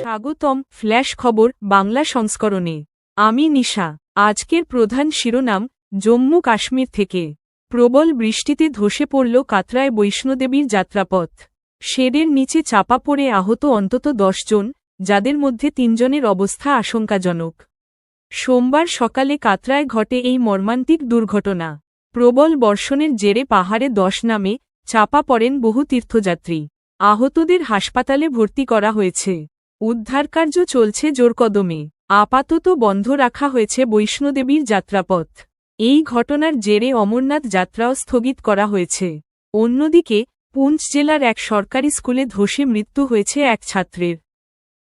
স্বাগতম, ফ্ল্যাশ খবর, বাংলা সংস্করণে। আমি নিশা। আজকের প্রধান শিরোনাম, জম্মু কাশ্মীর থেকে। প্রবল বৃষ্টিতে ধসে পড়ল কাতরায় বৈষ্ণোদেবীর যাত্রাপথ। শেডের নিচে চাপা পড়ে আহত অন্তত জন, যাদের মধ্যে তিনজনের অবস্থা আশঙ্কাজনক। সোমবার সকালে কাতরায় ঘটে এই মর্মান্তিক দুর্ঘটনা। প্রবল বর্ষণের জেরে পাহাড়ে দশ নামে চাপা পড়েন বহু তীর্থযাত্রী। আহতদের হাসপাতালে ভর্তি করা হয়েছে। উদ্ধারকার্য চলছে জোরকদমে। আপাতত বন্ধ রাখা হয়েছে বৈষ্ণোদেবীর যাত্রাপথ। এই ঘটনার জেরে অমরনাথ যাত্রাও স্থগিত করা হয়েছে। অন্যদিকে, পুঞ্চ জেলার এক সরকারি স্কুলে ধসে মৃত্যু হয়েছে এক ছাত্রের।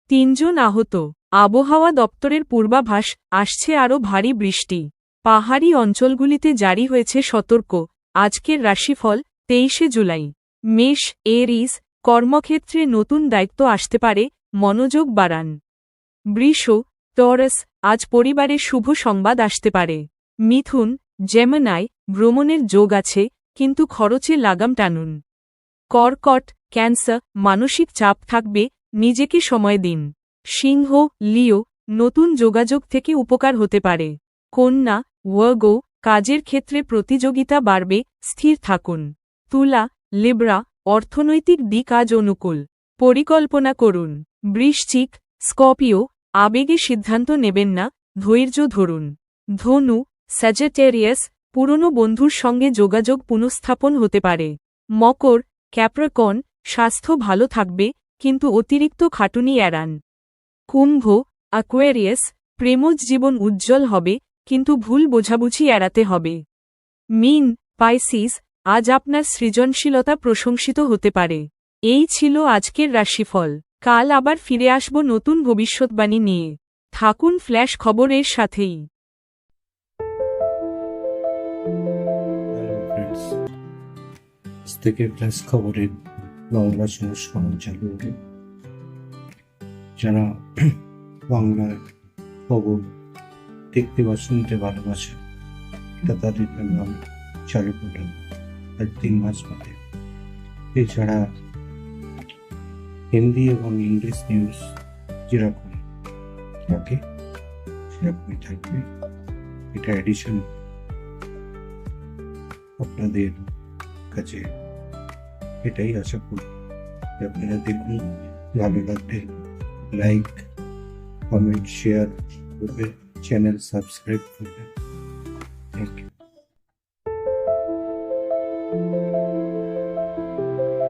তিনজন আহত। আবহাওয়া দপ্তরের পূর্বাভাস, আসছে আরও ভারী বৃষ্টি। পাহাড়ি অঞ্চলগুলিতে জারি হয়েছে সতর্ক। আজকের রাশিফল, তেইশে জুলাই। মেষ, এরিস, কর্মক্ষেত্রে নতুন দায়িত্ব আসতে পারে মনোযোগ বাড়ান। বৃষ টরস আজ পরিবারে শুভ সংবাদ আসতে পারে। মিথুন জেমনাই ভ্রমণের যোগ আছে, কিন্তু খরচে লাগাম টানুন। কর্কট, ক্যান্সার, মানসিক চাপ থাকবে, নিজেকে সময় দিন। সিংহ, লিও, নতুন যোগাযোগ থেকে উপকার হতে পারে। কন্যা ওয়াগো কাজের ক্ষেত্রে প্রতিযোগিতা বাড়বে, স্থির থাকুন। তুলা, লিব্রা, অর্থনৈতিক দিক আজ অনুকূল। পরিকল্পনা করুন। বৃশ্চিক, স্কপিও, আবেগে সিদ্ধান্ত নেবেন না, ধৈর্য ধরুন। ধনু স্যাজেটেরিয়াস পুরনো বন্ধুর সঙ্গে যোগাযোগ পুনঃস্থাপন হতে পারে। মকর ক্যাপ্রকন স্বাস্থ্য ভালো থাকবে, কিন্তু অতিরিক্ত খাটুনি এড়ান। কুম্ভ অ্যাকোয়ারিয়াস প্রেমজ জীবন উজ্জ্বল হবে, কিন্তু ভুল বোঝাবুঝি এড়াতে হবে। মিন পাইসিস আজ আপনার সৃজনশীলতা প্রশংসিত হতে পারে। এই ছিল আজকের রাশিফল। কাল আবার ফিরে আসব নতুন ভবিষ্যৎবাণী নিয়ে। থাকুন ফ্ল্যাশ খবরের সাথেই। থেকে খবরের বাংলা সংস্করণ চালু হবে। যারা বাংলার খবর দেখতে বা শুনতে ভালোবাসে তাদের চালু করলাম। তিন মাস বাদে। এছাড়া হিন্দি এবং ইংলিশ নিউজ যেরকম থাকে সেরকমই থাকবে এটা এডিশন আপনাদের কাছে এটাই আশা করি যে আপনারা দেখুন ভালো লাগলে লাইক কমেন্ট শেয়ার করবেন চ্যানেল সাবস্ক্রাইব করবেন থ্যাংক ইউ